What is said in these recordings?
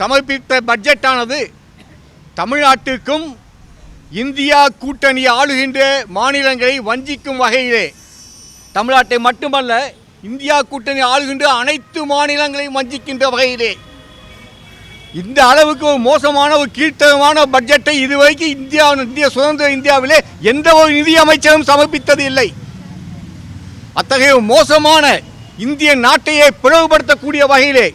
சமர்ப்பித்த பட்ஜெட்டானது தமிழ்நாட்டுக்கும் இந்தியா கூட்டணி ஆளுகின்ற மாநிலங்களை வஞ்சிக்கும் வகையிலே. தமிழ்நாட்டை மட்டுமல்ல இந்தியா கூட்டணி ஆளுகின்ற அனைத்து மாநிலங்களையும் வஞ்சிக்கின்ற வகையிலே. இந்த அளவுக்கு ஒரு மோசமான ஒரு கீழ்த்தரமான பட்ஜெட்டை இதுவரைக்கும் இந்தியா இந்திய சுதந்திர இந்தியாவிலே எந்த ஒரு நிதியமைச்சரும் சமர்ப்பித்தது இல்லை. அத்தகைய மோசமான இந்திய நாட்டையே பிளவுபடுத்தக்கூடிய வகையிலே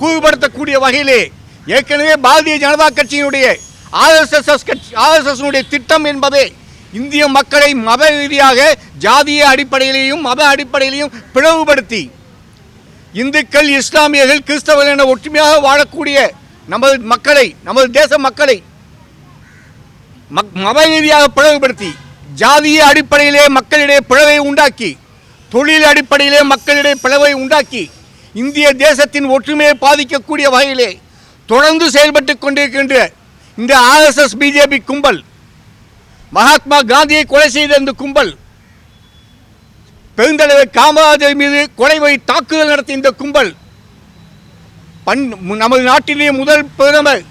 கூறுபடுத்தக்கூடிய வகையிலே ஏற்கனவே பாரதிய ஜனதா கட்சியினுடைய ஆர்எஸ்எஸ் கட்சி ஆர்எஸ்எஸ்னுடைய திட்டம் என்பதே இந்திய மக்களை மத ரீதியாக ஜாதிய அடிப்படையிலையும் மத அடிப்படையிலையும் பிளவுபடுத்தி இந்துக்கள் இஸ்லாமியர்கள் கிறிஸ்தவர்கள் என ஒற்றுமையாக வாழக்கூடிய நமது மக்களை நமது தேச மக்களை மக் மத ரீதியாக பிளவுபடுத்தி ஜாதிய அடிப்படையிலே மக்களிடையே பிளவை உண்டாக்கி தொழில் அடிப்படையிலே மக்களிடையே பிளவை உண்டாக்கி இந்திய தேசத்தின் ஒற்றுமையை பாதிக்கக்கூடிய வகையிலே தொடர்ந்து செயல்பட்டு கொண்டிருக்கின்ற இந்த ஆர்எஸ்எஸ் பிஜேபி கும்பல் மகாத்மா காந்தியை கொலை செய்த இந்த கும்பல் பெருந்தலைவர் காமராஜர் மீது கொலை வழி தாக்குதல் நடத்திய இந்த கும்பல் பண் நமது நாட்டிலேயே முதல் பிரதமர்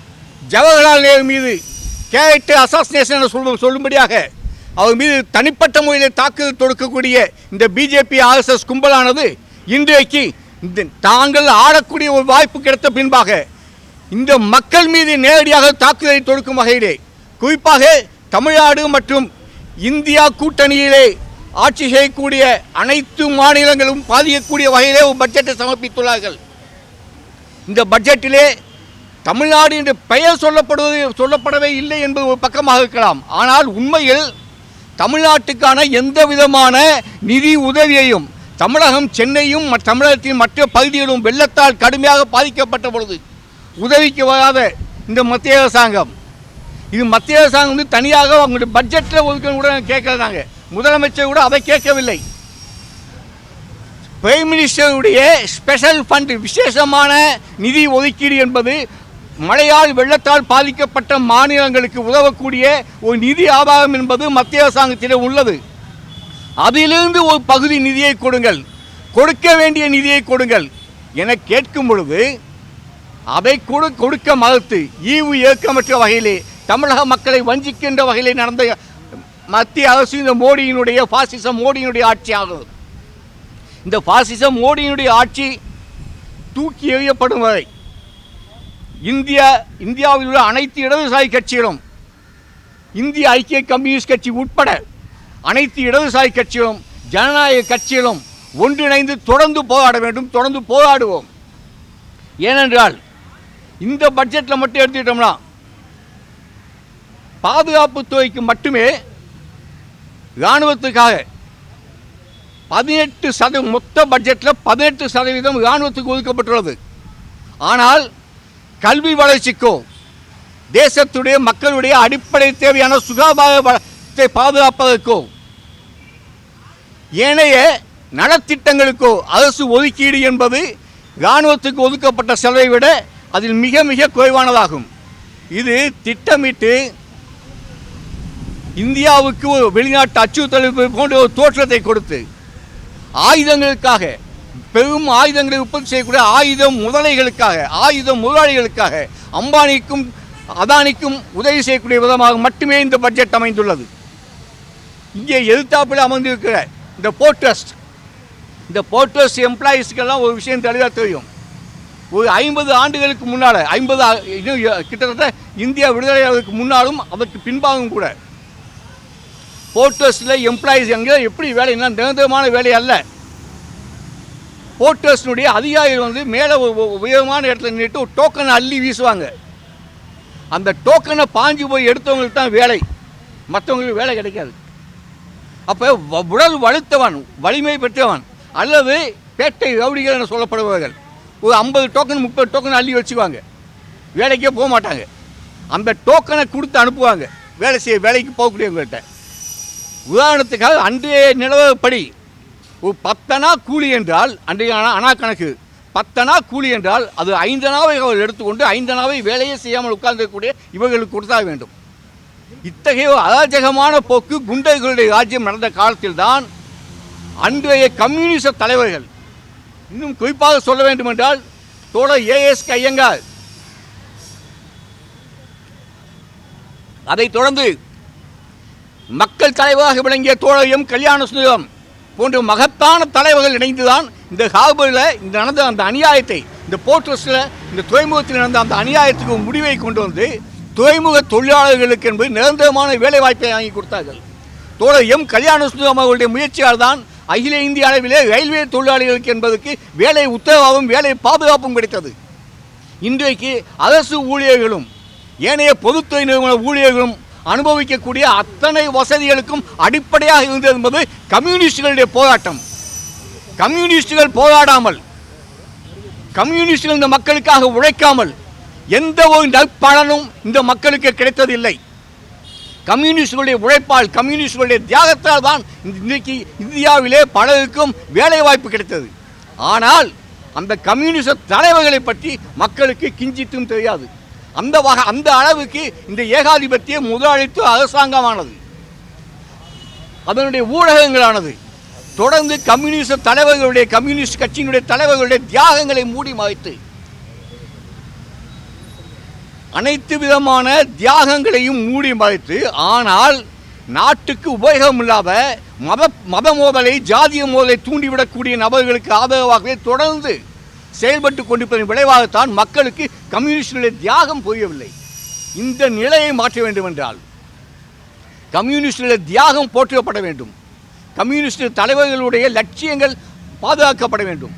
ஜவஹர்லால் நேரு மீது கேரக்டர் அசாசினேஷன் என சொல்லும் சொல்லும்படியாக அவர் மீது தனிப்பட்ட முறையில் தாக்குதல் தொடுக்கக்கூடிய இந்த பிஜேபி ஆர்எஸ்எஸ் கும்பலானது இன்றைக்கு இந்த தாங்கள் ஆடக்கூடிய ஒரு வாய்ப்பு கிடைத்த பின்பாக இந்த மக்கள் மீது நேரடியாக தாக்குதலை தொடுக்கும் வகையிலே குறிப்பாக தமிழ்நாடு மற்றும் இந்தியா கூட்டணியிலே ஆட்சி செய்யக்கூடிய அனைத்து மாநிலங்களும் பாதிக்கக்கூடிய வகையிலே ஒரு பட்ஜெட்டை சமர்ப்பித்துள்ளார்கள். இந்த பட்ஜெட்டிலே தமிழ்நாடு என்று பெயர் சொல்லப்படுவது சொல்லப்படவே இல்லை என்பது ஒரு பக்கமாக இருக்கலாம். ஆனால் உண்மையில் தமிழ்நாட்டுக்கான எந்த விதமான நிதி உதவியையும் தமிழகம் சென்னையும் மற்ற தமிழகத்தின் மற்ற பகுதிகளும் வெள்ளத்தால் கடுமையாக பாதிக்கப்பட்ட பொழுது உதவிக்கு வராத இந்த மத்திய அரசாங்கம். இது மத்திய அரசாங்கம் வந்து தனியாக அவங்களுடைய பட்ஜெட்டில் ஒதுக்கணும் கூட கேட்குறாங்க. முதலமைச்சர் கூட அதை கேட்கவில்லை. பிரைம் மினிஸ்டருடைய ஸ்பெஷல் ஃபண்ட் விசேஷமான நிதி ஒதுக்கீடு என்பது மழையால் வெள்ளத்தால் பாதிக்கப்பட்ட மாநிலங்களுக்கு உதவக்கூடிய ஒரு நிதி ஆதாரம் என்பது மத்திய அரசாங்கத்திடம் உள்ளது. அதிலிருந்து ஒரு பகுதி நிதியை கொடுங்கள். கொடுக்க வேண்டிய நிதியை கொடுங்கள். என கேட்கும் பொழுது அதை கூட கொடுக்க மறுத்து ஈவு ஏக்கமற்ற வகையிலே தமிழக மக்களை வஞ்சிக்கின்ற வகையிலே நடந்த மத்திய அரசு இந்த மோடியினுடைய பாசிசம் மோடியினுடைய ஆட்சி ஆகும். இந்த பாசிசம் மோடியினுடைய ஆட்சி தூக்கி எறியப்படும் வரை இந்தியா இந்தியாவில் உள்ள அனைத்து இடதுசாரி கட்சிகளும் இந்திய ஐக்கிய கம்யூனிஸ்ட் கட்சி உட்பட அனைத்து இடதுசாரி கட்சிகளும் ஜனநாயக கட்சிகளும் ஒன்றிணைந்து தொடர்ந்து போராட வேண்டும் தொடர்ந்து போராடுவோம். ஏனென்றால் இந்த பட்ஜெட்டில் மட்டும் எடுத்துக்கிட்டோம்னா பாதுகாப்பு துறைக்கு மட்டுமே இராணுவத்துக்காக பதினெட்டு சதவீதம் மொத்த பட்ஜெட்டில் பதினெட்டு சதவீதம் இராணுவத்துக்கு ஒதுக்கப்பட்டுள்ளது. ஆனால் கல்வி வளர்ச்சிக்கோ தேசத்துடைய மக்களுடைய அடிப்படை தேவையான சுகாதார வளத்தை பாதுகாப்பதற்கோ ஏனைய நலத்திட்டங்களுக்கோ அரசு ஒதுக்கீடு என்பது இராணுவத்துக்கு ஒதுக்கப்பட்ட செலவை விட அதில் மிக மிக குறைவானதாகும். இது திட்டமிட்டு இந்தியாவுக்கு ஒரு வெளிநாட்டு அச்சுறுத்தல் போன்ற ஒரு தோற்றத்தை கொடுத்து ஆயுதங்களுக்காக பெரும் ஆயுதங்களை உற்பத்தி செய்யக்கூடிய ஆயுத முதலைகளுக்காக ஆயுத முதலாளிகளுக்காக அம்பானிக்கும் அதானிக்கும் உதவி செய்யக்கூடிய விதமாக மட்டுமே இந்த பட்ஜெட் அமைந்துள்ளது. இங்கே எதிர்த்தாப்பில் அமர்ந்திருக்கிற இந்த போர்ட்ரஸ்ட் இந்த போர்ட்ரஸ்ட் எம்ப்ளாயீஸ்க்கெல்லாம் ஒரு விஷயம் தெளிவாக தெரியும். ஒரு ஐம்பது ஆண்டுகளுக்கு முன்னால் ஐம்பது இன்னும் கிட்டத்தட்ட இந்தியா விடுதலையாவதற்கு முன்னாலும் அதற்கு பின்பாகவும் கூட போர்ட்டர்ஸில் எம்ப்ளாயீஸ் எங்கே எப்படி வேலை என்ன நிரந்தரமான வேலை அல்ல. போர்ட்டர்ஸ்னுடைய அதிகாரிகள் வந்து மேலே உயரமான இடத்துல நின்றுட்டு ஒரு டோக்கனை அள்ளி வீசுவாங்க. அந்த டோக்கனை பாஞ்சு போய் எடுத்தவங்களுக்கு தான் வேலை. மற்றவங்களுக்கு வேலை கிடைக்காது. அப்போ வ- உடல் வலுத்தவன் வலிமை பெற்றவன் அல்லது பேட்டை ரவுடிகள் என சொல்லப்படுபவர்கள். ஒரு ஐம்பது டோக்கன் முப்பது டோக்கன் அள்ளி வச்சுக்குவாங்க. வேலைக்கே போக மாட்டாங்க. அந்த டோக்கனை கொடுத்து அனுப்புவாங்க. வேலை செய்ய வேலைக்கு போகக்கூடியவங்கள்ட்ட. உதாரணத்துக்காக அன்றைய நிலவரப்படி ஒரு பத்தனா கூலி என்றால் அன்றைய அணா கணக்கு பத்தனா கூலி என்றால் அது ஐந்தனாவை அவர் எடுத்துக்கொண்டு ஐந்தனாவை வேலையே செய்யாமல் உட்கார்ந்திருக்கக்கூடிய இவர்களுக்கு கொடுத்தாக வேண்டும். இத்தகைய அராஜகமான போக்கு குண்டர்களுடைய ராஜ்யம் நடந்த காலத்தில்தான் அன்றைய கம்யூனிச தலைவர்கள் இன்னும் குறிப்பாக சொல்ல வேண்டுமென்றால் தோழர் ஏஎஸ்கே ஐயங்கார். அதைத் தொடர்ந்து மக்கள் தலைவராக விளங்கிய தோழர் எம் கல்யாண சுந்தரம் போன்ற மகத்தான தலைவர்கள் இணைந்துதான் இந்த ஹார்பரில் இந்த நடந்த அந்த அநியாயத்தை இந்த போர்ட்ரஸில் இந்த துறைமுகத்தில் நடந்த அந்த அநியாயத்துக்கு முடிவை கொண்டு வந்து துறைமுக தொழிலாளர்களுக்கு என்பது நிரந்தரமான வேலைவாய்ப்பை வாங்கி கொடுத்தார்கள். தோழர் எம் கல்யாண சுந்தரம் அவர்களுடைய முயற்சியால் தான் அகில இந்திய அளவிலே ரயில்வே தொழிலாளிகளுக்கு என்பதற்கு வேலை உத்தரவாகவும் வேலை பாதுகாப்பும் கிடைத்தது. இன்றைக்கு அரசு ஊழியர்களும் ஏனைய பொதுத்துறை நிறுவன ஊழியர்களும் அனுபவிக்கக்கூடிய அத்தனை வசதிகளுக்கும் அடிப்படையாக இருந்தது என்பது கம்யூனிஸ்டுகளுடைய போராட்டம். கம்யூனிஸ்டுகள் போராடாமல் கம்யூனிஸ்டுகள் இந்த மக்களுக்காக உழைக்காமல் எந்த ஒரு நற்பலனும் இந்த மக்களுக்கு கிடைத்ததில்லை. கம்யூனிஸ்டுகளுடைய உழைப்பால் கம்யூனிஸ்டுகளுடைய தியாகத்தால் தான் இன்றைக்கு இந்தியாவிலே பலருக்கும் வேலைவாய்ப்பு கிடைத்தது. ஆனால் அந்த கம்யூனிச தலைவர்களை பற்றி மக்களுக்கு கிஞ்சித்தும் தெரியாது. அந்த வகை அந்த அளவுக்கு இந்த ஏகாதிபத்திய முதலாளித்துவ அரசாங்கமானது அதனுடைய ஊடகங்களானது தொடர்ந்து கம்யூனிஸ்ட் தலைவர்களுடைய கம்யூனிஸ்ட் கட்சியினுடைய தலைவர்களுடைய தியாகங்களை மூடி மறைத்து அனைத்து விதமான தியாகங்களையும் மூடி மறைத்து ஆனால் நாட்டுக்கு உபயோகம் இல்லாத மத மத மோதலை ஜாதிய மோதலை தூண்டிவிடக்கூடிய நபர்களுக்கு ஆதரவாகவே தொடர்ந்து செயல்பட்டு கொண்டிருப்பதன் விளைவாகத்தான் மக்களுக்கு கம்யூனிஸ்டுடைய தியாகம் புரியவில்லை. இந்த நிலையை மாற்ற வேண்டும் என்றால் கம்யூனிஸ்டுடைய தியாகம் போற்றப்பட வேண்டும். கம்யூனிஸ்ட் தலைவர்களுடைய லட்சியங்கள் பாதுகாக்கப்பட வேண்டும்.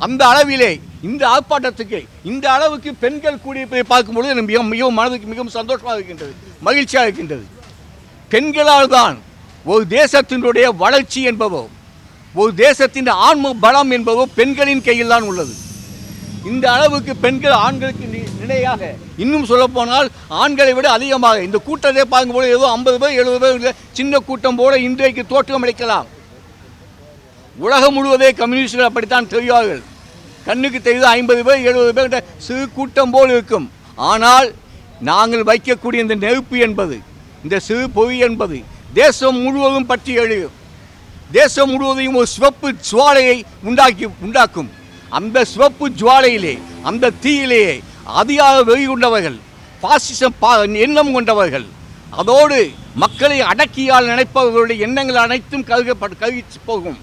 அந்த அளவிலே இந்த ஆர்ப்பாட்டத்துக்கு இந்த அளவுக்கு பெண்கள் கூடியிருப்பதை பார்க்கும்பொழுது எனக்கு மிகவும் மிகவும் மனதுக்கு மிகவும் சந்தோஷமாக இருக்கின்றது மகிழ்ச்சியாக இருக்கின்றது. பெண்களால் தான் ஒரு தேசத்தினுடைய வளர்ச்சி என்பவோ ஒரு தேசத்தின் ஆன்ம பலம் என்பவோ பெண்களின் கையில் தான் உள்ளது. இந்த அளவுக்கு பெண்கள் ஆண்களுக்கு நி- நிலையாக இன்னும் சொல்லப்போனால் ஆண்களை விட அதிகமாக இந்த கூட்டத்தை பார்க்கும்போது ஏதோ ஐம்பது பேர் எழுபது பேர் சின்ன கூட்டம் போல இன்றைக்கு தோற்றம் அளிக்கலாம். உலகம் முழுவதே கம்யூனிஸ்டுகள் அப்படித்தான் தெரிவார்கள். கண்ணுக்கு தெரியுது? ஐம்பது பேர் எழுபது பேர் சிறு கூட்டம் போல் இருக்கும். ஆனால் நாங்கள் வைக்கக்கூடிய இந்த நெருப்பு என்பது இந்த சிறு பொறி என்பது தேசம் முழுவதும் பற்றி எழுதும் தேசம் முழுவதையும் ஒரு சிவப்பு ஜுவாலையை உண்டாக்கி உண்டாக்கும். அந்த சிவப்பு ஜுவாலையிலே அந்த தீயிலேயே அதிகார வெறி கொண்டவர்கள் பாசிசம் பா எண்ணம் கொண்டவர்கள் அதோடு மக்களை அடக்கியால் நினைப்பவர்களுடைய எண்ணங்கள் அனைத்தும் கருகப்பட்டு கருகிச்சு போகும்.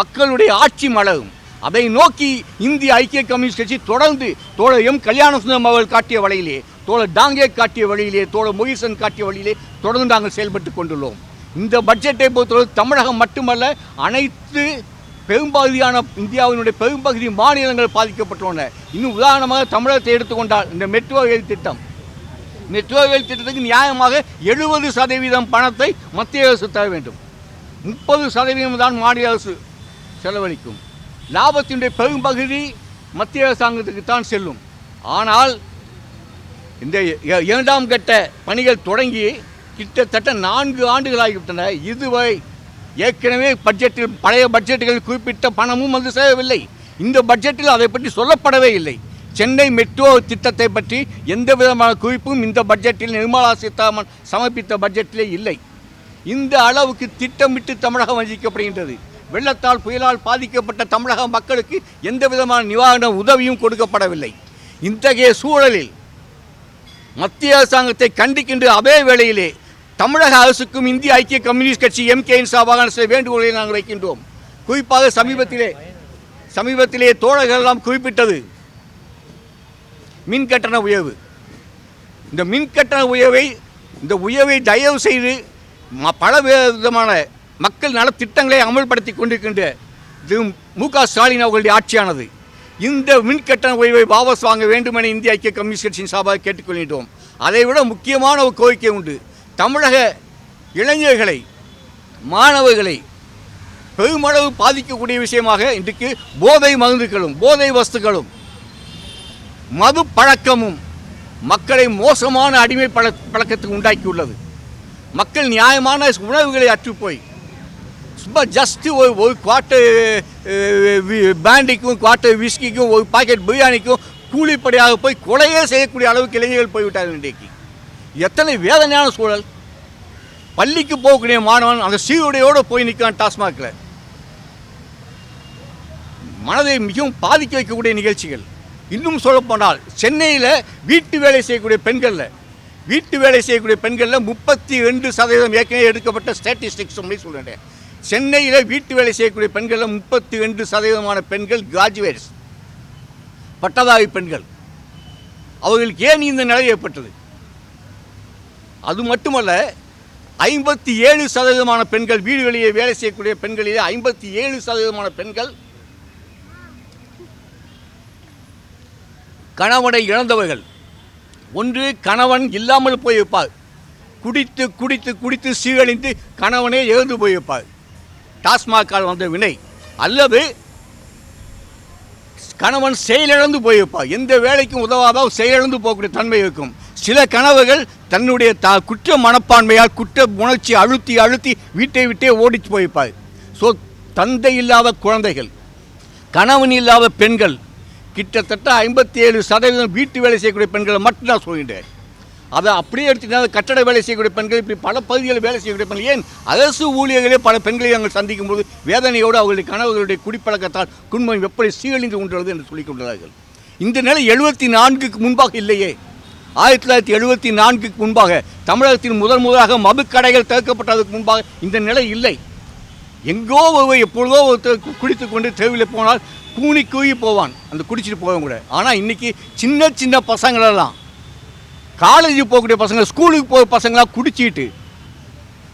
மக்களுடைய ஆட்சி மலரும். அதை நோக்கி இந்திய ஐக்கிய கம்யூனிஸ்ட் கட்சி தொடர்ந்து தோழர் எம் கல்யாண சுந்தரம் அவர்கள் காட்டிய வழியிலே தோழர் டாங்கே காட்டிய வழியிலே தோழர் முகிசன் காட்டிய வழியிலே தொடர்ந்து நாங்கள் செயல்பட்டு கொண்டுள்ளோம். இந்த பட்ஜெட்டை பொறுத்தவரை தமிழகம் மட்டுமல்ல அனைத்து பெரும்பகுதியான இந்தியாவினுடைய பெரும்பகுதி மாநிலங்கள் பாதிக்கப்பட்டுள்ளன. இன்னும் உதாரணமாக தமிழகத்தை எடுத்துக்கொண்டால் இந்த மெட்ரோ ரயில் திட்டம். மெட்ரோ ரயில் திட்டத்துக்கு நியாயமாக எழுபது சதவீதம் பணத்தை மத்திய அரசு தர வேண்டும். முப்பது சதவீதம் தான் மாநில அரசு செலவழிக்கும். லாபத்தினுடைய பெரும்பகுதி மத்திய அரசாங்கத்துக்கு தான் செல்லும். ஆனால் இந்த இரண்டாம் கட்ட பணிகள் தொடங்கி கிட்டத்தட்ட நான்கு ஆண்டுகளாகிவிட்டன. இதுவரை ஏற்கனவே பட்ஜெட்டில் பழைய பட்ஜெட்டுகள் குறிப்பிட்ட பணமும் வந்து சேரவில்லை. இந்த பட்ஜெட்டில் அதை பற்றி சொல்லப்படவே இல்லை. சென்னை மெட்ரோ திட்டத்தை பற்றி எந்த விதமான குறிப்பும் இந்த பட்ஜெட்டில் நிர்மலா சீதாராமன் சமர்ப்பித்த பட்ஜெட்டிலே இல்லை. இந்த அளவுக்கு திட்டமிட்டு தமிழகம் வஞ்சிக்கப்படுகின்றது. வெள்ளத்தால் புயலால் பாதிக்கப்பட்ட தமிழக மக்களுக்கு எந்த விதமான நிவாரண உதவியும் கொடுக்கப்படவில்லை. இத்தகைய சூழலில் மத்திய அரசாங்கத்தை கண்டிக்கின்ற அதே வேளையிலே தமிழக அரசுக்கும் இந்திய ஐக்கிய கம்யூனிஸ்ட் கட்சி எம்கேயின் சார்பாக சில வேண்டுகோளை நாங்கள் வைக்கின்றோம். குறிப்பாக சமீபத்திலே சமீபத்திலே தோழர்கள் எல்லாம் குறிப்பிட்டது மின் கட்டண உயர்வு. இந்த மின் கட்டண உயர்வை இந்த உயர்வை தயவு செய்து பல விதமான மக்கள் நலத்திட்டங்களை அமல்படுத்தி கொண்டிருக்கின்ற இது மு க ஸ்டாலின் அவர்களுடைய ஆட்சியானது. இந்த மின்கட்டண உயர்வை வாபஸ் வாங்க வேண்டும் என இந்திய ஐக்கிய கம்யூனிஸ்ட் கட்சியின் சார்பாக கேட்டுக்கொள்கின்றோம். அதை விட முக்கியமான ஒரு கோரிக்கை உண்டு. தமிழக இளைஞர்களை மாணவர்களை பெருமளவு பாதிக்கக்கூடிய விஷயமாக இன்றைக்கு போதை மருந்துகளும் போதை வஸ்துகளும் மது பழக்கமும் மக்களை மோசமான அடிமை பழ பழக்கத்துக்கு உண்டாக்கியுள்ளது. மக்கள் நியாயமான உணவுகளை அற்றுப்போய் சும்மா ஜஸ்ட்டு ஒரு ஒரு குவார்ட்டர் பேண்டிக்கும் குவார்ட்டர் விஸ்கிக்கும் ஒரு பாக்கெட் பிரியாணிக்கும் கூலிப்படையாக போய் கொலையே செய்யக்கூடிய அளவுக்கு இளைஞர்கள் போய்விட்டார்கள் இன்றைக்கு. எத்தனை வேதனையான சூழல். பள்ளிக்கு போகக்கூடிய மாணவன் அந்த சீருடையோடு போய் நிற்கிறான் டாஸ்மாகில். மனதை மிகவும் பாதிக்க வைக்கக்கூடிய நிகழ்ச்சிகள். இன்னும் சொல்லப்போனால் சென்னையில் வீட்டு வேலை செய்யக்கூடிய பெண்களில் வீட்டு வேலை செய்யக்கூடிய பெண்களில் முப்பத்தி ரெண்டு சதவீதம் ஏற்கனவே எடுக்கப்பட்ட ஸ்டாட்டிஸ்டிக்ஸ் சொல்லி சொல்கிறேன் சென்னையில் வீட்டு வேலை செய்யக்கூடிய பெண்களில் முப்பத்தி ரெண்டு சதவீதமான பெண்கள் கிராஜுவேட்ஸ் பட்டதாரி பெண்கள். அவர்களுக்கு ஏன் இந்த நிலை ஏற்பட்டது? அது மட்டுமல்ல ஐம்பத்தி ஏழு சதவீதமான பெண்கள் வீடு வெளியே வேலை செய்யக்கூடிய பெண்களிலே ஐம்பத்தி ஏழு சதவீதமான பெண்கள் கணவனை இழந்தவர்கள். ஒன்று கணவன் இல்லாமல் போயிருப்பார். குடித்து குடித்து குடித்து சீரழிந்து கணவனே இறந்து போயிருப்பார். டாஸ்மாகால் வந்த வினை. அல்லது கணவன் செயலிழந்து போயிருப்பார். எந்த வேலைக்கும் உதவாத செயலிழந்து போகக்கூடிய தன்மை இருக்கும். சில கணவர்கள் தன்னுடைய த குற்ற மனப்பான்மையால் குற்ற உணர்ச்சி அழுத்தி அழுத்தி வீட்டை விட்டே ஓடிச்சு போயிருப்பார். ஸோ தந்தை இல்லாத குழந்தைகள் கணவன் இல்லாத பெண்கள் கிட்டத்தட்ட ஐம்பத்தி ஏழு சதவீதம் வீட்டு வேலை செய்யக்கூடிய பெண்களை மட்டும் நான் சொல்கின்றேன். அதை அப்படியே எடுத்துக்கிட்டா கட்டட வேலை செய்யக்கூடிய பெண்கள் இப்படி பல பகுதிகளில் வேலை செய்யக்கூடிய பெண்கள். ஏன்? அரசு ஊழியர்களே பல பெண்களை நாங்கள் சந்திக்கும் போது வேதனையோடு அவர்களுடைய கணவர்களுடைய குடிப்பழக்கத்தால் குடும்பம் எப்படி சீரழிந்து கொண்டுள்ளது என்று சொல்லிக் கொண்டார்கள் இந்த நிலை எழுபத்தி நான்குக்கு முன்பாக இல்லையே. ஆயிரத்தி தொள்ளாயிரத்தி எழுபத்தி நான்குக்கு முன்பாக தமிழகத்தில் முதல் முதலாக மதுக்கடைகள் திறக்கப்பட்டதுக்கு முன்பாக இந்த நிலை இல்லை. எங்கோ ஒருவர் எப்பொழுதோ ஒருத்தர் குடித்து கொண்டு தெருவில் போனால் கூனி கூவி போவான். அந்த குடிச்சிட்டு போவன் கூட. ஆனால் இன்றைக்கி சின்ன சின்ன பசங்களெல்லாம் காலேஜ் போகக்கூடிய பசங்க ஸ்கூலுக்கு போகிற பசங்களாம் குடிச்சிட்டு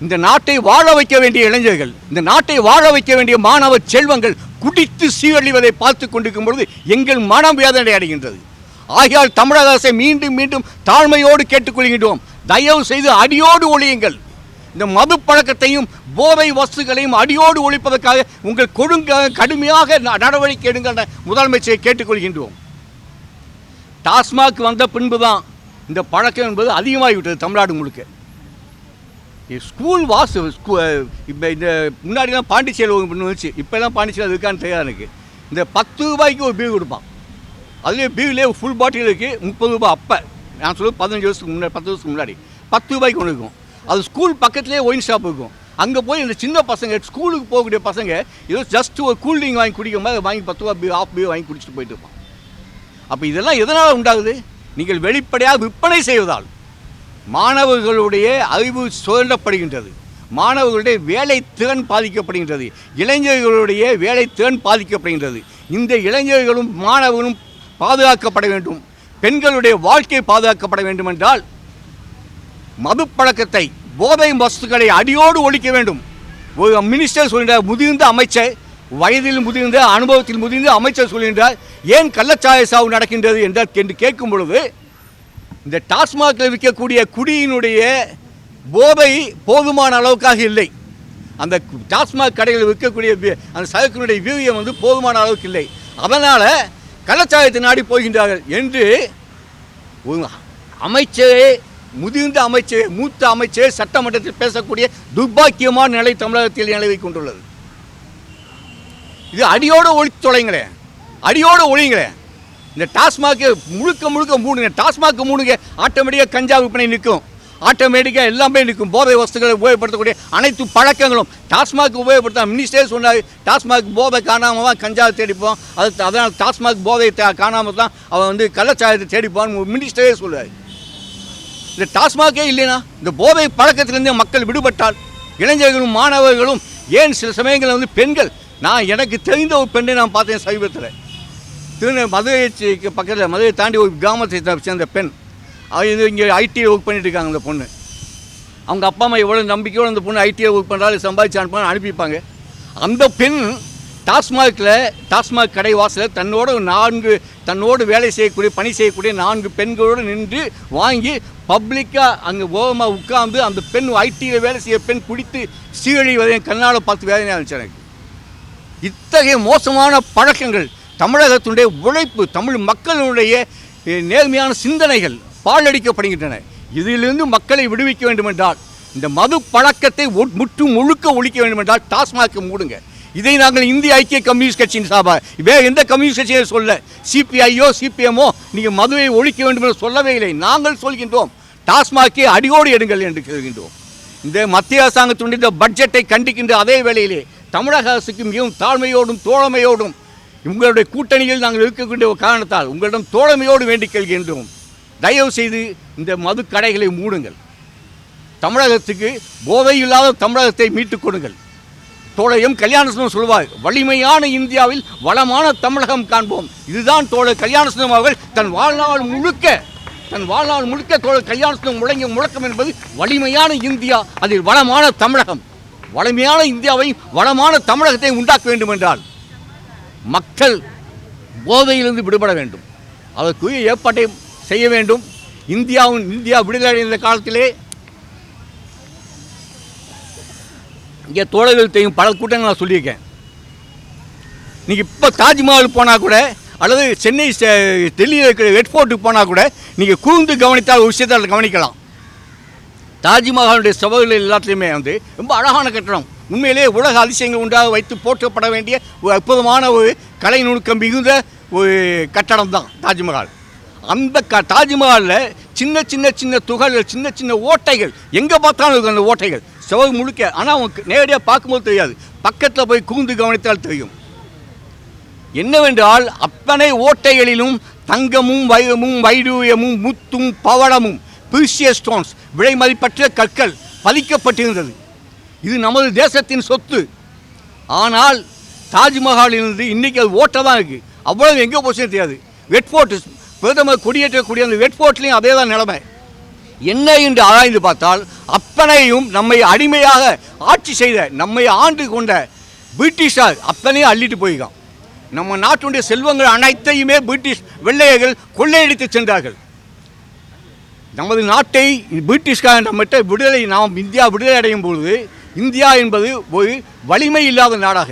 இந்த நாட்டை வாழ வைக்க வேண்டிய இளைஞர்கள் இந்த நாட்டை வாழ வைக்க வேண்டிய மாணவ செல்வங்கள் குடித்து சீரழிவதை பார்த்து கொண்டிருக்கும் பொழுது எங்கள் மனம் வேதனை அடைகின்றது. ஆகையால் தமிழக அரசை மீண்டும் மீண்டும் தாழ்மையோடு கேட்டுக்கொள்கின்றோம். தயவு செய்து அடியோடு ஒழியுங்கள். இந்த மது பழக்கத்தையும் போதை வஸ்துகளையும் அடியோடு ஒழிப்பதற்காக உங்கள் கொடுங்க கடுமையாக ந- நடவடிக்கை எடுங்கள் முதலமைச்சரை கேட்டுக்கொள்கின்றோம். டாஸ்மாக் வந்த பின்பு தான் இந்த பழக்கம் என்பது அதிகமாகிவிட்டது தமிழ்நாடு முழுக்க. ஸ்கூல் வாசு ஸ்கூ இப்போ இந்த முன்னாடிலாம் பாண்டிச்சேரி ஒன்று வந்துச்சு. இப்போலாம் பாண்டிச்சேரி அது இருக்கான்னு தெரியாது எனக்கு. இந்த பத்து ரூபாய்க்கு ஒரு பீவு கொடுப்பான். அதுலேயே பீர்லேயே ஃபுல் பாட்டில் இருக்குது முப்பது ரூபாய் அப்போ. நான் சொல்லுவது பதினஞ்சு வருஷத்துக்கு முன்னாடி பத்து வருஷத்துக்கு முன்னாடி. பத்து ரூபாய்க்கு ஒன்று இருக்கும். அது ஸ்கூல் பக்கத்துலேயே ஒயின் ஷாப் இருக்கும். அங்கே போய் இந்த சின்ன பசங்க ஸ்கூலுக்கு போகக்கூடிய பசங்க ஏதோ ஜஸ்ட் ஒரு கூல் ட்ரிங்க் வாங்கி குடிக்கும் போது வாங்கி பத்து ரூபா பீர் ஆஃப் பீர் வாங்கி குடிச்சிட்டு போயிட்டு இருப்பான். அப்போ இதெல்லாம் எதனால் உண்டாகுது? நீங்கள் வெளிப்படையாக விற்பனை செய்வதால் மாணவர்களுடைய அறிவு சுரண்டப்படுகின்றது மாணவர்களுடைய வேலை திறன் பாதிக்கப்படுகின்றது. இளைஞர்களுடைய வேலை திறன் பாதிக்கப்படுகின்றது. இந்த இளைஞர்களும் மாணவர்களும் பாதுகாக்கப்பட வேண்டும். பெண்களுடைய வாழ்க்கை பாதுகாக்கப்பட வேண்டும் என்றால் மது பழக்கத்தை போதை வஸ்துக்களை அடியோடு ஒழிக்க வேண்டும். ஒரு மினிஸ்டர் சொல்கின்றார் முதிர்ந்த அமைச்சர் வயதில் முதிர்ந்த அனுபவத்தில் முதிர்ந்து அமைச்சர் சொல்கின்றார் ஏன் கள்ளச்சாய சாவு நடக்கின்றது? என்றால் என்று கேட்கும் பொழுது இந்த டாஸ்மாகில் விற்கக்கூடிய குடியினுடைய போதை போதுமான அளவுக்காக இல்லை. அந்த டாஸ்மாக் கடைகளில் விற்கக்கூடிய அந்த சரக்கினுடைய வீரியம் வந்து போதுமான அளவுக்கு இல்லை. அதனால் கள்ளச்சாயத்தை நாடி போகின்றார்கள் என்று அமைச்சரே முதிர்ந்த அமைச்சர் மூத்த அமைச்சர் சட்டமன்றத்தில் பேசக்கூடிய துர்பாக்கியமான நிலை தமிழகத்தில் நிலவி கொண்டுள்ளது. இது அடியோடு ஒழித்து தொலைங்களேன் அடியோடு ஒழியுங்களேன் இந்த டாஸ்மாக்கு முழுக்க முழுக்க மூடுங்க. டாஸ்மாக் மூடுங்க. ஆட்டோமேட்டிக்காக கஞ்சா விற்பனை நிற்கும். ஆட்டோமேட்டிக்காக எல்லாமே நிற்கும். போதை வஸ்துக்களை உபயோகப்படுத்தக்கூடிய அனைத்து பழக்கங்களும். டாஸ்மாக் உபயோகப்படுத்த மினிஸ்டரே சொன்னார் டாஸ்மாக் போதை காணாமல் தான் கஞ்சா தேடிப்போம் அது அதனால் டாஸ்மாக் போதை காணாமல் தான் அவன் வந்து கள்ளச்சாயத்தை தேடிப்பான்னு மினிஸ்டரே சொல்லுவார் இந்த டாஸ்மாகே இல்லைனா இந்த போதை பழக்கத்திலிருந்து மக்கள் விடுபட்டால் இளைஞர்களும் மாணவர்களும் ஏன் சில சமயங்களில் வந்து பெண்கள் நான் எனக்கு தெரிந்த ஒரு பெண்ணை நான் பார்த்தேன் சமீபத்தில். திருநெல் மதுரைக்கு பக்கத்தில் மதுரை தாண்டி ஒரு கிராமத்தை சேர்ந்த பெண். அவ இது இங்கே ஐடிஐ ஒர்க் பண்ணிட்டு இருக்காங்க அந்த பொண்ணு. அவங்க அப்பா அம்மா எவ்வளோ நம்பிக்கையோடு அந்த பொண்ணு ஐடிஐ ஒர்க் பண்ணுறாரு சம்பாதிச்சு அனுப்பி அனுப்பிப்பாங்க அந்த பெண் டாஸ்மாகில் டாஸ்மாக் கடை வாசலில் தன்னோட நான்கு தன்னோடு வேலை செய்யக்கூடிய பணி செய்யக்கூடிய நான்கு பெண்களோடு நின்று வாங்கி பப்ளிக்காக அங்கே ஓரமாக உட்காந்து அந்த பெண் ஐடியில் வேலை செய்ய பெண் குடித்து சீரழிவதை என் கண்ணால் பார்த்து வேதனையாக இருந்துச்சு எனக்கு. இத்தகைய மோசமான பழக்கங்கள் தமிழகத்தினுடைய உழைப்பு தமிழ் மக்களுடைய நேர்மையான சிந்தனைகள் பாழடிக்கப்படுகின்றன. இதிலிருந்து மக்களை விடுவிக்க வேண்டுமென்றால் இந்த மது பழக்கத்தை முற்று முழுக்க ஒழிக்க வேண்டுமென்றால் டாஸ்மாக் மூடுங்க. இதை நாங்கள் இந்திய ஐக்கிய கம்யூனிஸ்ட் கட்சியின் சார்பாக வேறு எந்த கம்யூனிஸ்ட் கட்சியை சொல்ல சிபிஐயோ சிபிஎம்மோ நீங்கள் மதுவை ஒழிக்க வேண்டும் என்று சொல்லவே இல்லை. நாங்கள் சொல்கின்றோம் டாஸ்மாக்கை அடியோடு எடுங்கள் என்று கேட்கின்றோம் இந்த மத்திய அரசாங்கத்தினுடைய இந்த பட்ஜெட்டை கண்டிக்கின்ற அதே வேளையிலே தமிழக அரசுக்கு மிகவும் தாழ்மையோடும் தோழமையோடும் உங்களுடைய கூட்டணியில் நாங்கள் இருக்கக்கூடிய ஒரு காரணத்தால் உங்களிடம் தோழமையோடு வேண்டிக் கொள்கின்றோம். தயவு செய்து இந்த மது கடைகளை மூடுங்கள். தமிழகத்துக்கு போதை இல்லாத தமிழகத்தை மீட்டுக் கொடுங்கள். தோழையும் கல்யாணசுந்தரம் சொல்வார் வலிமையான இந்தியாவில் வளமான தமிழகம் காண்போம். இதுதான் தோழர் கல்யாணசுந்தரம் அவர்கள் தன் வாழ்நாள் முழுக்க தன் வாழ்நாள் முழுக்க தோழர் கல்யாணசுந்தரம் முழங்கிய முழக்கம் என்பது வலிமையான இந்தியா அதில் வளமான தமிழகம். வளமையான இந்தியாவை வளமான தமிழகத்தை உண்டாக்க வேண்டும் என்றால் மக்கள் போதையிலிருந்து விடுபட வேண்டும். அதற்குரிய ஏற்பாட்டை செய்ய வேண்டும். இந்தியாவின் இந்தியா விடுதலை அடைந்த காலத்திலே இங்கே தோழர்கள் தெரியும் பல கூட்டங்கள் நான் சொல்லியிருக்கேன். நீங்கள் இப்போ தாஜ்மஹால் போனால் கூட அல்லது சென்னை செ- டெல்லியில் இருக்கிற ரெட் போனால் கூட நீங்கள் கூர்ந்து கவனித்தால் ஒரு விஷயத்தை கவனிக்கலாம். தாஜ்மஹாலுடைய சபைகள் எல்லாத்துலேயுமே வந்து ரொம்ப அழகான கட்டடம். உண்மையிலேயே உலக அதிசயங்கள் உண்டாக வைத்து போற்றப்பட வேண்டிய ஒரு அற்புதமான ஒரு கலை நுணுக்கம் மிகுந்த ஒரு கட்டடம் தான் தாஜ்மஹால். அந்த க தாஜ்மஹாலில் சின்ன சின்ன சின்ன துகள்கள் சின்ன சின்ன ஓட்டைகள். எங்கே பார்த்தாலும் இருக்கும் அந்த ஓட்டைகள். செவகு முழுக்க ஆனால் அவங்க நேரடியாக பார்க்கும்போது தெரியாது. பக்கத்தில் போய் கூந்து கவனித்தால் தெரியும். என்னவென்றால் அத்தனை ஓட்டைகளிலும் தங்கமும் வைரமும் வைடூரியமும் முத்தும் பவளமும் பிரிசியஸ் ஸ்டோன்ஸ் விலை மதிப்பற்ற கற்கள் பதிக்கப்பட்டிருந்தது இது நமது தேசத்தின் சொத்து. ஆனால் தாஜ்மஹாலிலிருந்து இன்றைக்கி அது ஓட்டை தான் இருக்குது அவ்வளவு எங்கே போச்சுன்னு தெரியாது. வெட் பிரதமர் கொடியேற்றக்கூடிய அந்த வெட்போர்ட்லேயும் அதே தான் நிலைமை. என்ன என்று ஆராய்ந்து பார்த்தால் அப்பனையும் நம்மை அடிமையாக ஆட்சி செய்த நம்மை ஆண்டு கொண்ட பிரிட்டிஷார் அப்பனையும் அள்ளிட்டு போயிருக்கான். நம்ம நாட்டுடைய செல்வங்கள் அனைத்தையுமே பிரிட்டிஷ் வெள்ளையர்கள் கொள்ளையடித்து சென்றார்கள். நமது நாட்டை பிரிட்டிஷ்கார நம்மகிட்ட விடுதலை நாம் இந்தியா விடுதலை அடையும் பொழுது இந்தியா என்பது ஒரு வலிமை இல்லாத நாடாக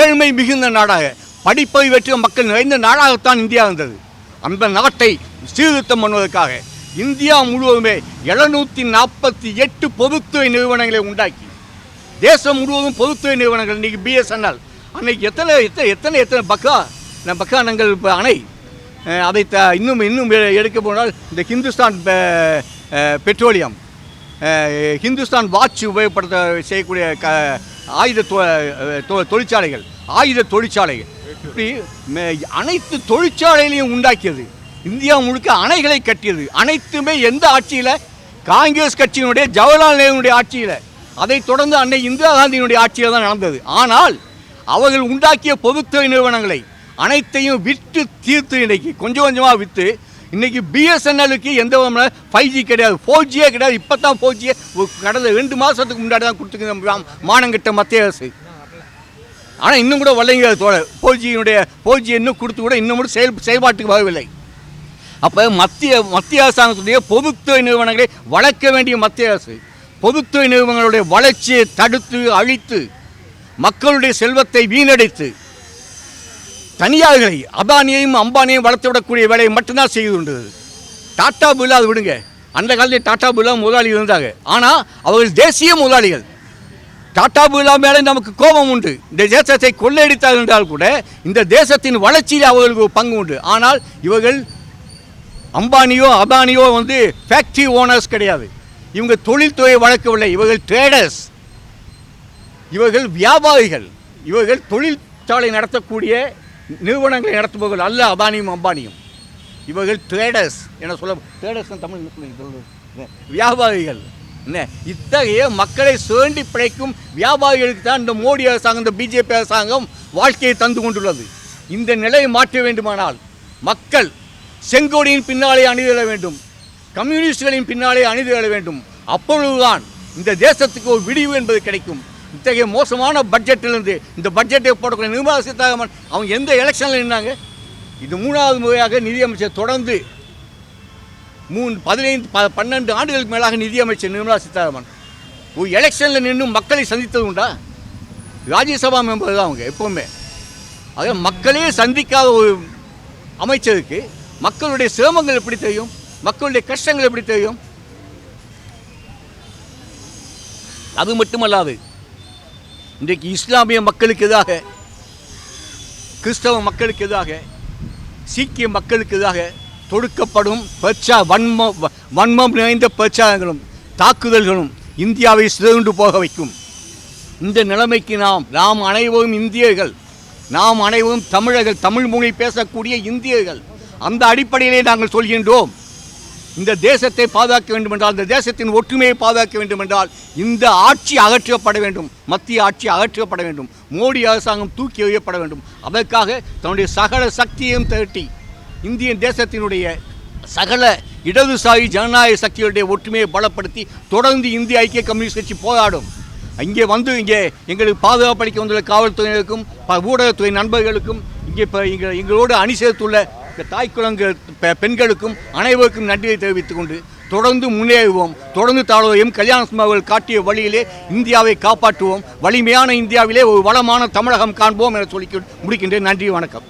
ஏழ்மை மிகுந்த நாடாக படிப்பை வெற்றிய மக்கள் நிறைந்த நாடாகத்தான் இந்தியா இருந்தது. அந்த நாட்டை சீர்திருத்தம் பண்ணுவதற்காக இந்தியா முழுவதுமே எழுநூற்றி நாற்பத்தி எட்டு பொதுத்துறை நிறுவனங்களை உண்டாக்கி தேசம் முழுவதும் பொதுத்துறை நிறுவனங்கள் இன்றைக்கி பிஎஸ்என்எல் அன்னைக்கு எத்தனை எத்தனை எத்தனை எத்தனை பக்கா பக்கானங்கள் இப்போ அணை அதை த இன்னும் இன்னும் எடுக்க போனால் இந்த ஹிந்துஸ்தான் பெட்ரோலியம். ஹிந்துஸ்தான் வாட்ச் உபயோகப்படுத்த செய்யக்கூடிய க ஆயுத தொ- தொ- தொழிற்சாலைகள் ஆயுத தொழிற்சாலைகள். இப்படி அனைத்து தொழிற்சாலைகளையும் உண்டாக்கியது. இந்தியா முழுக்க அணைகளை கட்டியது. அனைத்துமே எந்த ஆட்சியில்? காங்கிரஸ் கட்சியினுடைய ஜவஹர்லால் நேருடைய ஆட்சியில். அதைத் தொடர்ந்து அன்னை இந்திரா காந்தியினுடைய ஆட்சியில் தான் நடந்தது. ஆனால் அவர்கள் உண்டாக்கிய பொதுத்துறை நிறுவனங்களை அனைத்தையும் விற்று தீர்த்து இன்றைக்கி கொஞ்சம் கொஞ்சமாக விற்று இன்றைக்கி பிஎஸ்என்எலுக்கு எந்த விதமான ஃபைவ் ஜி கிடையாது. ஃபோர் ஜியே கிடையாது. இப்போ தான் ஃபோர் ஜியே கடந்த ரெண்டு மாதத்துக்கு முன்னாடி தான் கொடுத்துருக்குது மானங்கிட்ட மத்திய அரசு. ஆனால் இன்னும் கூட வரலைங்க தோழர். ஃபோர் ஜியினுடைய ஃபோர் ஜி இன்னும் கொடுத்து கூட இன்னும் கூட செயல் செயல்பாட்டுக்கு வரவில்லை. அப்போ மத்திய மத்திய அரசாங்கத்துடைய பொதுத்துறை நிறுவனங்களை வளர்க்க வேண்டிய மத்திய அரசு பொதுத்துறை நிறுவனங்களுடைய வளர்ச்சியை தடுத்து அழித்து மக்களுடைய செல்வத்தை வீணடித்து தனியார்களை அதானியையும் அம்பானியையும் வளர்த்து விடக்கூடிய வேலையை மட்டும்தான் செய்து கொண்டது டாட்டா பில்லா அது விடுங்க. அந்த காலத்தில் டாட்டா பில்லா முதலாளி இருந்தாங்க. ஆனால் அவர்கள் தேசிய முதலாளிகள். டாடா பிர்லா மேலே நமக்கு கோபம் உண்டு. இந்த தேசத்தை கொள்ளையடித்தார் என்றால் கூட இந்த தேசத்தின் வளர்ச்சியில் அவர்களுக்கு ஒரு பங்கு உண்டு. ஆனால் இவர்கள் அம்பானியோ அபானியோ வந்து ஃபேக்ட்ரி ஓனர்ஸ் கிடையாது. இவங்க தொழில்துறை வளர்க்கவில்லை. இவர்கள் ட்ரேடர்ஸ் இவர்கள் வியாபாரிகள். இவர்கள் தொழிற்சாலை நடத்தக்கூடிய நிறுவனங்களை நடத்துபவர்கள் அல்ல அதானியும் அம்பானியும். இவர்கள் ட்ரேடர்ஸ் என சொல்ல ட்ரேடர்ஸ் தமிழ் என்ன வியாபாரிகள். என்ன? இத்தகைய மக்களை சுரண்டி பிழைக்கும் வியாபாரிகளுக்கு தான் இந்த மோடி அரசாங்கம் இந்த பிஜேபி அரசாங்கம் வாழ்க்கையை தந்து கொண்டுள்ளது. இந்த நிலையை மாற்ற வேண்டுமானால் மக்கள் செங்கோடியின் பின்னாலே அணிதிர வேண்டும். கம்யூனிஸ்டுகளின் பின்னாலே அணிதிர வேண்டும். அப்பொழுதுதான் இந்த தேசத்துக்கு ஒரு விடிவு என்பது கிடைக்கும். இத்தகைய மோசமான பட்ஜெட்டிலிருந்து இந்த பட்ஜெட்டை போடக்கூடிய நிர்மலா சீதாராமன் அவங்க எந்த எலெக்ஷனில் நின்னாங்க? இது மூணாவது முறையாக நிதியமைச்சர் தொடர்ந்து மூணு பதினைந்து ப பன்னெண்டு ஆண்டுகளுக்கு மேலாக நிதியமைச்சர் நிர்மலா சீதாராமன். ஒரு எலெக்ஷனில் நின்று மக்களை சந்தித்தது உண்டா? ராஜ்யசபா மெம்பர் தான் அவங்க எப்பவுமே. அதே மக்களே சந்திக்காத ஒரு அமைச்சருக்கு மக்களுடைய சிரமங்கள் எப்படி தெரியும்? மக்களுடைய கஷ்டங்கள் எப்படி தெரியும்? அது மட்டுமல்லாது இன்றைக்கு இஸ்லாமிய மக்களுக்கு எதாக கிறிஸ்தவ மக்களுக்கு எதாக சீக்கிய மக்களுக்கு எதாக தொடுக்கப்படும் பிரச்சா வன்ம வ- வன்மம் நிறைந்த பிரச்சாரங்களும் தாக்குதல்களும் இந்தியாவை சிதறுண்டு போக வைக்கும். இந்த நிலைமைக்கு நாம் நாம் அனைவரும் இந்தியர்கள். நாம் அனைவரும் தமிழர்கள் தமிழ் மொழி பேசக்கூடிய இந்தியர்கள். அந்த அடிப்படையிலே நாங்கள் சொல்கின்றோம். இந்த தேசத்தை பாதுகாக்க வேண்டும் என்றால் இந்த தேசத்தின் ஒற்றுமையை பாதுகாக்க வேண்டும் என்றால் இந்த ஆட்சி அகற்றப்பட வேண்டும். மத்திய ஆட்சி அகற்றப்பட வேண்டும். மோடி அரசாங்கம் தூக்கி எறியப்பட வேண்டும். அதற்காக தன்னுடைய சகல சக்தியையும் திரட்டி இந்திய தேசத்தினுடைய சகல இடதுசாரி ஜனநாயக சக்திகளுடைய ஒற்றுமையை பலப்படுத்தி தொடர்ந்து இந்திய ஐக்கிய கம்யூனிஸ்ட் கட்சி போராடும். இங்கே வந்து இங்கே எங்களுக்கு பாதுகாப்பளிக்க வந்துள்ள காவல்துறையினருக்கும் ப- ஊடகத்துறை நண்பர்களுக்கும் இங்கே இப்போ எங்களோடு அணி சேர்த்துள்ள இந்த தாய் குழந்தைகள் பெ- பெண்களுக்கும் அனைவருக்கும் நன்றியை தெரிவித்துக் கொண்டு தொடர்ந்து முன்னேறுவோம். தொடர்ந்து தாழ்வையும் கல்யாண அவர்கள் காட்டிய வழியிலே இந்தியாவை காப்பாற்றுவோம். வலிமையான இந்தியாவிலே ஒரு வளமான தமிழகம் காண்போம் என சொல்லி முடிக்கின்றேன். நன்றி வணக்கம்.